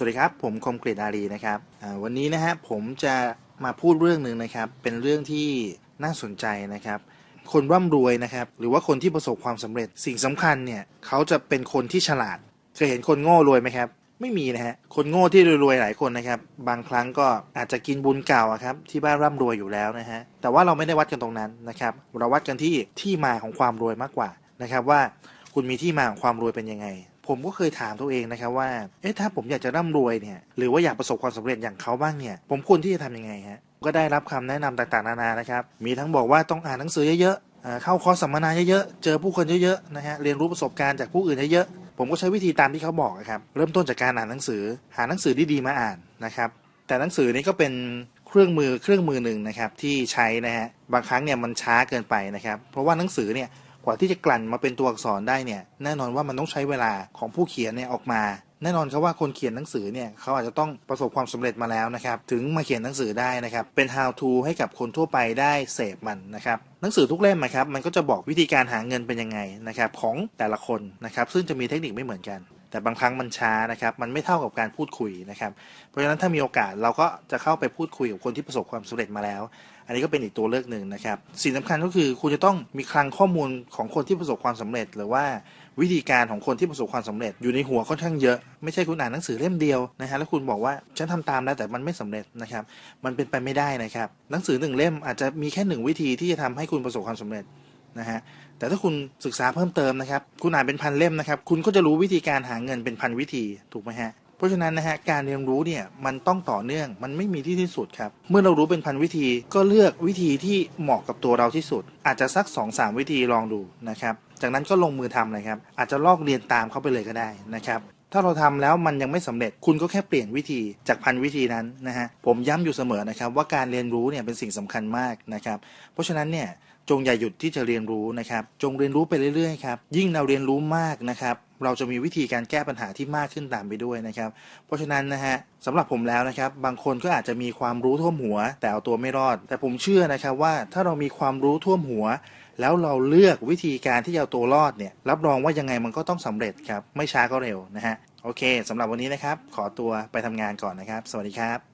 วัสดีครับ ผมคมกริตอารีนะครับวันนี้นะฮะผมจะมาพูดเรื่องหนึ่งนะครับ เป็นเรื่องที่น่าสนใจนะครับ คนร่ำรวยนะครับ หรือว่าคนที่ประสบความสำเร็จสิ่งสำคัญเนี่ยเขาจะเป็นคนที่ฉลาด เคยเห็นคนโง่รวยไหมครับ ไม่มีนะฮะคนโง่ที่รวยๆหลายคนนะครับ บางครั้งก็อาจจะกินบุญเก่าอะครับที่บ้านร่ำรวยอยู่แล้วนะฮะแต่ว่าเราไม่ได้วัดกันตรงนั้นนะครับ เราวัดกันที่ที่มาของความรวยมากกว่านะครับว่าคุณมีที่มาของความรวยเป็นยังไง ผมก็เคยถามตัวเองนะครับว่า เอ๊ะถ้าผมอยากจะร่ำรวยเนี่ย หรือว่าอยากประสบความสำเร็จอย่างเขาบ้างเนี่ย ผมควรที่จะทำยังไงฮะ ก็ได้รับคำแนะนำต่างๆนานานะครับ มีทั้งบอกว่าต้องอ่านหนังสือเยอะๆ เข้าคอร์สสัมมนาเยอะๆ เจอผู้คนเยอะๆ นะฮะ เรียนรู้ประสบการณ์จากผู้อื่นเยอะๆ ผมก็ใช้วิธีตามที่เขาบอกครับ เริ่มต้นจากการอ่านหนังสือ หาหนังสือดีๆมาอ่านนะครับ แต่หนังสือนี้ก็เป็นเครื่องมือเครื่องมือหนึ่งนะครับที่ใช้นะฮะ บางครั้งเนี่ยมันช้าเกินไปนะครับ เพราะว่าหนังสือเนี่ย กว่าที่จะกลั่นมาเป็นตัวอักษรได้เนี่ยแน่นอนว่ามันต้องใช้เวลาของผู้เขียนเนี่ยออกมา แน่นอนครับว่าคนเขียนหนังสือเนี่ยเขาอาจจะต้องประสบความสำเร็จมาแล้วนะครับถึงมาเขียนหนังสือได้นะครับเป็น how to ให้กับคนทั่วไปได้เสพมันนะครับหนังสือทุกเล่มนะครับมันก็จะบอกวิธีการหาเงินเป็นยังไงนะครับของแต่ละคนนะครับซึ่งจะมีเทคนิคไม่เหมือนกันแต่บางครั้งมันช้านะครับ มันไม่เท่ากับการพูดคุยนะครับ เพราะฉะนั้นถ้ามีโอกาสเราก็จะเข้าไปพูดคุยกับคนที่ประสบความสำเร็จมาแล้ว อันนี้ก็เป็นอีกตัวเลือกหนึ่งนะครับ สิ่งสำคัญก็คือคุณจะต้องมีคลังข้อมูลของคนที่ประสบความสำเร็จ หรือว่าวิธีการของคนที่ประสบความสำเร็จอยู่ในหัวค่อนข้างเยอะ ไม่ใช่คุณอ่านหนังสือเล่มเดียวนะฮะแล้วคุณบอกว่าฉันทำตามแล้วแต่มันไม่สำเร็จนะครับ มันเป็นไปไม่ได้นะครับ หนังสือหนึ่งเล่มอาจจะมีแค่หนึ่งวิธีที่จะทำให้คุณประสบความสำเร็จนะฮะแต่ถ้าคุณศึกษาเพิ่มเติมนะครับ คุณอ่านเป็นพันเล่มนะครับ คุณก็จะรู้วิธีการหาเงินเป็นพันวิธีถูกไหมฮะ เพราะฉะนั้นนะฮะการเรียนรู้เนี่ยมันต้องต่อเนื่องมันไม่มีที่ที่สุดครับ เมื่อเรารู้เป็นพันวิธีก็เลือกวิธีที่เหมาะกับตัวเราที่สุด อาจจะสัก2อสวิธีลองดูนะครับจากนั้นก็ลงมือทำเลยครับ อาจจะลอกเรียนตามเข้าไปเลยก็ได้นะครับถ้าเราทำแล้วมันยังไม่สำเร็จคุณก็แค่เปลี่ยนวิธีจากพันวิธีนั้นนะฮะผมย้ำอยู่เสมอนะครับว่าการเรียนรู้เนี่ยเป็นสิ่งสำคัญมากนะครับเพราะฉะนั้นเนี่ยจงอย่าหยุดที่จะเรียนรู้นะครับ จงเรียนรู้ไปเรื่อยๆครับ ยิ่งเราเรียนรู้มากนะครับ เราจะมีวิธีการแก้ปัญหาที่มากขึ้นตามไปด้วยนะครับ เพราะฉะนั้นนะฮะสำหรับผมแล้วนะครับ บางคนก็อาจจะมีความรู้ท่วมหัว แต่เอาตัวไม่รอด แต่ผมเชื่อนะครับว่าถ้าเรามีความรู้ท่วมหัว แล้วเราเลือกวิธีการที่จะเอาตัวรอดเนี่ย รับรองว่ายังไงมันก็ต้องสำเร็จครับ ไม่ช้าก็เร็วนะฮะ โอเคสำหรับวันนี้นะครับ ขอตัวไปทำงานก่อนนะครับ สวัสดีครับ